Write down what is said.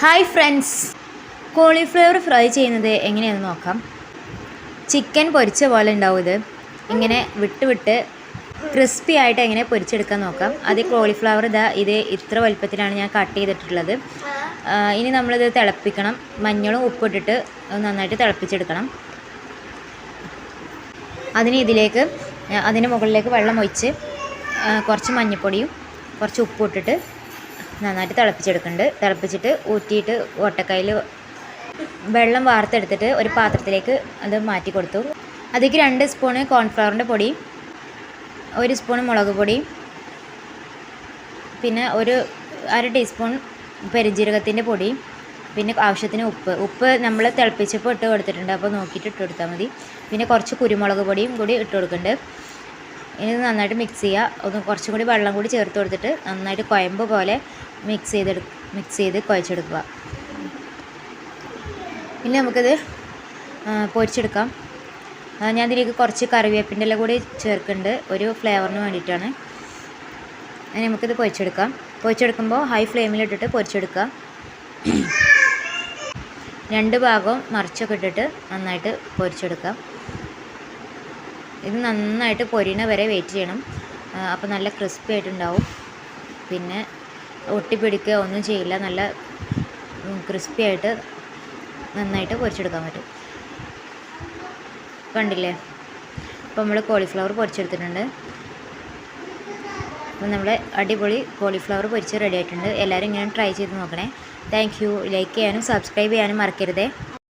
Hi friends cauliflower fry ചെയ്യുന്നത് എങ്ങനെയാണെന്ന് നോക്കാം. ചിക്കൻ പൊരിച്ച പോലെ ഉണ്ടാവും ഇത്. ഇങ്ങനെ വിട്ട് വിട്ട് ക്രിസ്പി ആയിട്ട് എങ്ങനെ പൊരിച്ചെടുക്കാൻ നോക്കാം. അത് കോളിഫ്ലവർ ഇതാ ഇത് ഇത്ര വലുപ്പത്തിലാണ് ഞാൻ കട്ട് ചെയ്തിട്ടുള്ളത്. ഇനി നമ്മളിത് തിളപ്പിക്കണം. മഞ്ഞളും ഉപ്പിട്ടിട്ട് നന്നായിട്ട് തിളപ്പിച്ചെടുക്കണം. അതിന് ഇതിലേക്ക് അതിന് മുകളിലേക്ക് വെള്ളം ഒഴിച്ച് കുറച്ച് മഞ്ഞൾപ്പൊടിയും കുറച്ച് ഉപ്പും ഇട്ടിട്ട് നന്നായിട്ട് തിളപ്പിച്ചെടുക്കുന്നുണ്ട്. തിളപ്പിച്ചിട്ട് ഊറ്റിയിട്ട് ഓട്ടക്കായിൽ വെള്ളം വാർത്തെടുത്തിട്ട് ഒരു പാത്രത്തിലേക്ക് അത് മാറ്റി കൊടുത്തു. അതിലേക്ക് രണ്ട് സ്പൂണ് കോൺഫ്ലവറിന്റെ പൊടി ഒരു സ്പൂൺ മുളക് പൊടി പിന്നെ ഒരു അര ടീസ്പൂൺ പെരുജീരകത്തിന്റെ പൊടി പിന്നെ ആവശ്യത്തിന് ഉപ്പ്. ഉപ്പ് നമ്മൾ തിളപ്പിച്ചപ്പോൾ ഇട്ട് കൊടുത്തിട്ടുണ്ട്. അപ്പോൾ നോക്കിയിട്ട് ഇട്ട് കൊടുത്താൽ മതി. പിന്നെ കുറച്ച് കുരുമുളക് പൊടിയും കൂടി ഇട്ട് കൊടുക്കുന്നുണ്ട്. ഇനി നന്നായിട്ട് മിക്സ് ചെയ്യുക. ഒന്ന് കുറച്ചും കൂടി വെള്ളം കൂടി ചേർത്ത് കൊടുത്തിട്ട് നന്നായിട്ട് കുഴമ്പ് പോലെ മിക്സ് ചെയ്തെടു മിക്സ് ചെയ്ത് കുഴച്ചെടുക്കുക. ഇനി നമുക്കിത് പൊരിച്ചെടുക്കാം. ഞാൻ ഇതിലേക്ക് കുറച്ച് കറിവേപ്പിന്റെ എല്ലാം കൂടി ചേർക്കുന്നുണ്ട്. ഒരു ഫ്ലേവറിന് വേണ്ടിയിട്ടാണ്. നമുക്കിത് പൊരിച്ചെടുക്കാം. പൊരിച്ചെടുക്കുമ്പോൾ ഹൈ ഫ്ലെയിമിലിട്ടിട്ട് പൊരിച്ചെടുക്കുക. രണ്ട് ഭാഗവും മറിച്ചൊക്കെ ഇട്ടിട്ട് നന്നായിട്ട് പൊരിച്ചെടുക്കാം ഇത് നന്നായിട്ട് പൊരിയണ വരെ വെയിറ്റ് ചെയ്യണം. അപ്പോൾ നല്ല ക്രിസ്പി ആയിട്ടുണ്ടാവും. പിന്നെ ഒട്ടിപ്പിടിക്കുക ഒന്നും ചെയ്യില്ല. നല്ല ക്രിസ്പി ആയിട്ട് നന്നായിട്ട് പൊരിച്ചെടുക്കാൻ പറ്റും. കണ്ടില്ലേ? അപ്പോൾ നമ്മൾ കോളിഫ്ലവർ പൊരിച്ചെടുത്തിട്ടുണ്ട്. അപ്പോൾ നമ്മൾ അടിപൊളി കോളിഫ്ലവർ പൊരിച്ച് റെഡി ആയിട്ടുണ്ട്. എല്ലാവരും ഇങ്ങനെ ട്രൈ ചെയ്ത് നോക്കണേ. താങ്ക് യു ലൈക്ക് ചെയ്യാനും സബ്സ്ക്രൈബ് ചെയ്യാനും മറക്കരുതേ.